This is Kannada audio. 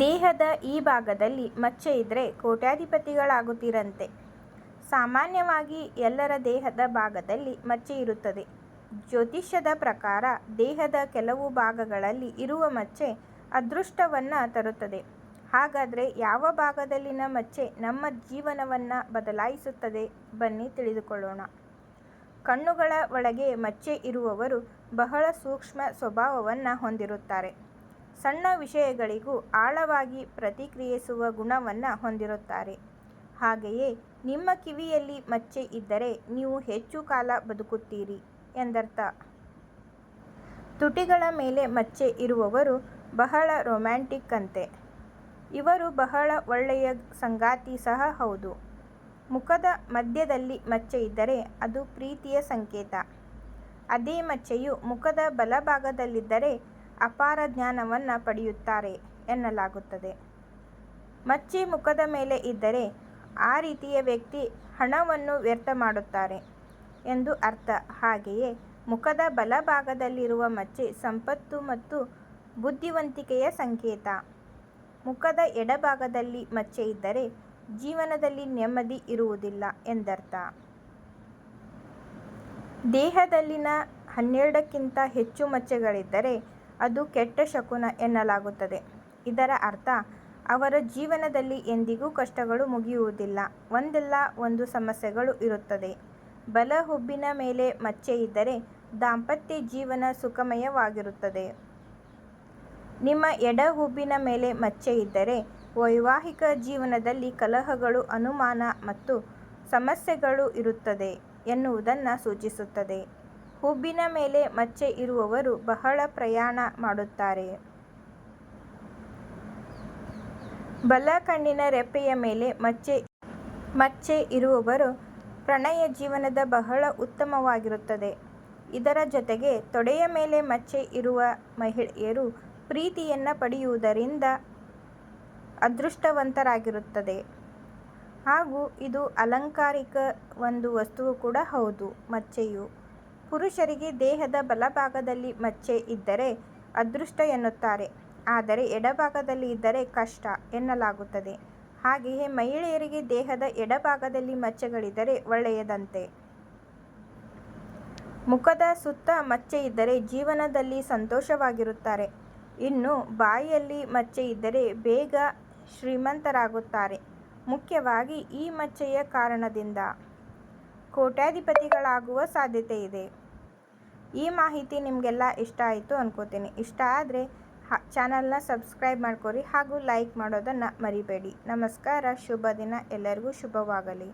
ದೇಹದ ಈ ಭಾಗದಲ್ಲಿ ಮಚ್ಚೆ ಇದ್ರೆ ಕೋಟ್ಯಾಧಿಪತಿಗಳಾಗುತ್ತೀರಂತೆ. ಸಾಮಾನ್ಯವಾಗಿ ಎಲ್ಲರ ದೇಹದ ಭಾಗದಲ್ಲಿ ಮಚ್ಚೆ ಇರುತ್ತದೆ. ಜ್ಯೋತಿಷ್ಯದ ಪ್ರಕಾರ ದೇಹದ ಕೆಲವು ಭಾಗಗಳಲ್ಲಿ ಇರುವ ಮಚ್ಚೆ ಅದೃಷ್ಟವನ್ನು ತರುತ್ತದೆ. ಹಾಗಾದರೆ ಯಾವ ಭಾಗದಲ್ಲಿನ ಮಚ್ಚೆ ನಮ್ಮ ಜೀವನವನ್ನು ಬದಲಾಯಿಸುತ್ತದೆ ಬನ್ನಿ ತಿಳಿದುಕೊಳ್ಳೋಣ. ಕಣ್ಣುಗಳ ಒಳಗೆ ಮಚ್ಚೆ ಇರುವವರು ಬಹಳ ಸೂಕ್ಷ್ಮ ಸ್ವಭಾವವನ್ನು ಹೊಂದಿರುತ್ತಾರೆ. ಸಣ್ಣ ವಿಷಯಗಳಿಗೂ ಆಳವಾಗಿ ಪ್ರತಿಕ್ರಿಯಿಸುವ ಗುಣವನ್ನು ಹೊಂದಿರುತ್ತಾರೆ. ಹಾಗೆಯೇ ನಿಮ್ಮ ಕಿವಿಯಲ್ಲಿ ಮಚ್ಚೆ ಇದ್ದರೆ ನೀವು ಹೆಚ್ಚು ಕಾಲ ಬದುಕುತ್ತೀರಿ ಎಂದರ್ಥ. ತುಟಿಗಳ ಮೇಲೆ ಮಚ್ಚೆ ಇರುವವರು ಬಹಳ ರೊಮ್ಯಾಂಟಿಕ್ ಅಂತೆ. ಇವರು ಬಹಳ ಒಳ್ಳೆಯ ಸಂಗಾತಿ ಸಹ ಹೌದು. ಮುಖದ ಮಧ್ಯದಲ್ಲಿ ಮಚ್ಚೆ ಇದ್ದರೆ ಅದು ಪ್ರೀತಿಯ ಸಂಕೇತ. ಅದೇ ಮಚ್ಚೆಯು ಮುಖದ ಬಲಭಾಗದಲ್ಲಿದ್ದರೆ ಅಪಾರ ಜ್ಞಾನವನ್ನ ಪಡೆಯುತ್ತಾರೆ ಎನ್ನಲಾಗುತ್ತದೆ. ಮಚ್ಚಿ ಮುಖದ ಮೇಲೆ ಇದ್ದರೆ ಆ ರೀತಿಯ ವ್ಯಕ್ತಿ ಹಣವನ್ನು ವ್ಯರ್ಥ ಮಾಡುತ್ತಾರೆ ಎಂದು ಅರ್ಥ ಹಾಗೆಯೇ ಮುಖದ ಬಲಭಾಗದಲ್ಲಿರುವ ಮಚ್ಚೆ ಸಂಪತ್ತು ಮತ್ತು ಬುದ್ಧಿವಂತಿಕೆಯ ಸಂಕೇತ. ಮುಖದ ಎಡಭಾಗದಲ್ಲಿ ಮಚ್ಚೆ ಇದ್ದರೆ ಜೀವನದಲ್ಲಿ ನೆಮ್ಮದಿ ಇರುವುದಿಲ್ಲ ಎಂದರ್ಥ. ದೇಹದಲ್ಲಿನ ಹನ್ನೆರಡಕ್ಕಿಂತ ಹೆಚ್ಚು ಮಚ್ಚೆಗಳಿದ್ದರೆ ಅದು ಕೆಟ್ಟ ಶಕುನ ಎನ್ನಲಾಗುತ್ತದೆ. ಇದರ ಅರ್ಥ, ಅವರ ಜೀವನದಲ್ಲಿ ಎಂದಿಗೂ ಕಷ್ಟಗಳು ಮುಗಿಯುವುದಿಲ್ಲ. ಒಂದಲ್ಲ ಒಂದು ಸಮಸ್ಯೆಗಳು ಇರುತ್ತದೆ. ಬಲ ಹುಬ್ಬಿನ ಮೇಲೆ ಮಚ್ಚೆ ಇದ್ದರೆ ದಾಂಪತ್ಯ ಜೀವನ ಸುಖಮಯವಾಗಿರುತ್ತದೆ. ನಿಮ್ಮ ಎಡ ಹುಬ್ಬಿನ ಮೇಲೆ ಮಚ್ಚೆ ಇದ್ದರೆ ವೈವಾಹಿಕ ಜೀವನದಲ್ಲಿ ಕಲಹಗಳು, ಅನುಮಾನ ಮತ್ತು ಸಮಸ್ಯೆಗಳು ಇರುತ್ತದೆ ಎನ್ನುವುದನ್ನು ಸೂಚಿಸುತ್ತದೆ. ಹುಬ್ಬಿನ ಮೇಲೆ ಮಚ್ಚೆ ಇರುವವರು ಬಹಳ ಪ್ರಯಾಣ ಮಾಡುತ್ತಾರೆ. ಬಲ ಕಣ್ಣಿನ ರೆಪ್ಪೆಯ ಮೇಲೆ ಮಚ್ಚೆ ಮಚ್ಚೆ ಇರುವವರು ಪ್ರಣಯ ಜೀವನದ ಬಹಳ ಉತ್ತಮವಾಗಿರುತ್ತದೆ. ಇದರ ಜೊತೆಗೆ ತೊಡೆಯ ಮೇಲೆ ಮಚ್ಚೆ ಇರುವ ಮಹಿಳೆಯರು ಪ್ರೀತಿಯನ್ನು ಪಡೆಯುವುದರಿಂದ ಅದೃಷ್ಟವಂತರಾಗಿರುತ್ತದೆ. ಹಾಗೂ ಇದು ಅಲಂಕಾರಿಕ ಒಂದು ವಸ್ತುವು ಕೂಡ ಹೌದು. ಮಚ್ಚೆಯು ಪುರುಷರಿಗೆ ದೇಹದ ಬಲಭಾಗದಲ್ಲಿ ಮಚ್ಚೆ ಇದ್ದರೆ ಅದೃಷ್ಟ ಎನ್ನುತ್ತಾರೆ. ಆದರೆ ಎಡಭಾಗದಲ್ಲಿ ಇದ್ದರೆ ಕಷ್ಟ ಎನ್ನಲಾಗುತ್ತದೆ. ಹಾಗೆಯೇ ಮಹಿಳೆಯರಿಗೆ ದೇಹದ ಎಡಭಾಗದಲ್ಲಿ ಮಚ್ಚೆಗಳಿದ್ದರೆ ಒಳ್ಳೆಯದಂತೆ. ಮುಖದ ಸುತ್ತ ಮಚ್ಚೆ ಇದ್ದರೆ ಜೀವನದಲ್ಲಿ ಸಂತೋಷವಾಗಿರುತ್ತಾರೆ. ಇನ್ನು ಬಾಯಿಯಲ್ಲಿ ಮಚ್ಚೆ ಇದ್ದರೆ ಬೇಗ ಶ್ರೀಮಂತರಾಗುತ್ತಾರೆ. ಮುಖ್ಯವಾಗಿ ಈ ಮಚ್ಚೆಯ ಕಾರಣದಿಂದ ಕೋಟ್ಯಾಧಿಪತಿಗಳಾಗುವ ಸಾಧ್ಯತೆ ಇದೆ. ಈ ಮಾಹಿತಿ ನಿಮಗೆಲ್ಲ ಇಷ್ಟ ಆಯಿತು ಅನ್ಕೋತೀನಿ. ಇಷ್ಟ ಆದರೆ ಚಾನಲ್ನ ಸಬ್ಸ್ಕ್ರೈಬ್ ಮಾಡ್ಕೊರಿ ಹಾಗೂ ಲೈಕ್ ಮಾಡೋದನ್ನ ಮರಿಬೇಡಿ. ನಮಸ್ಕಾರ, ಶುಭ ದಿನ, ಎಲ್ಲರಿಗೂ ಶುಭವಾಗಲಿ.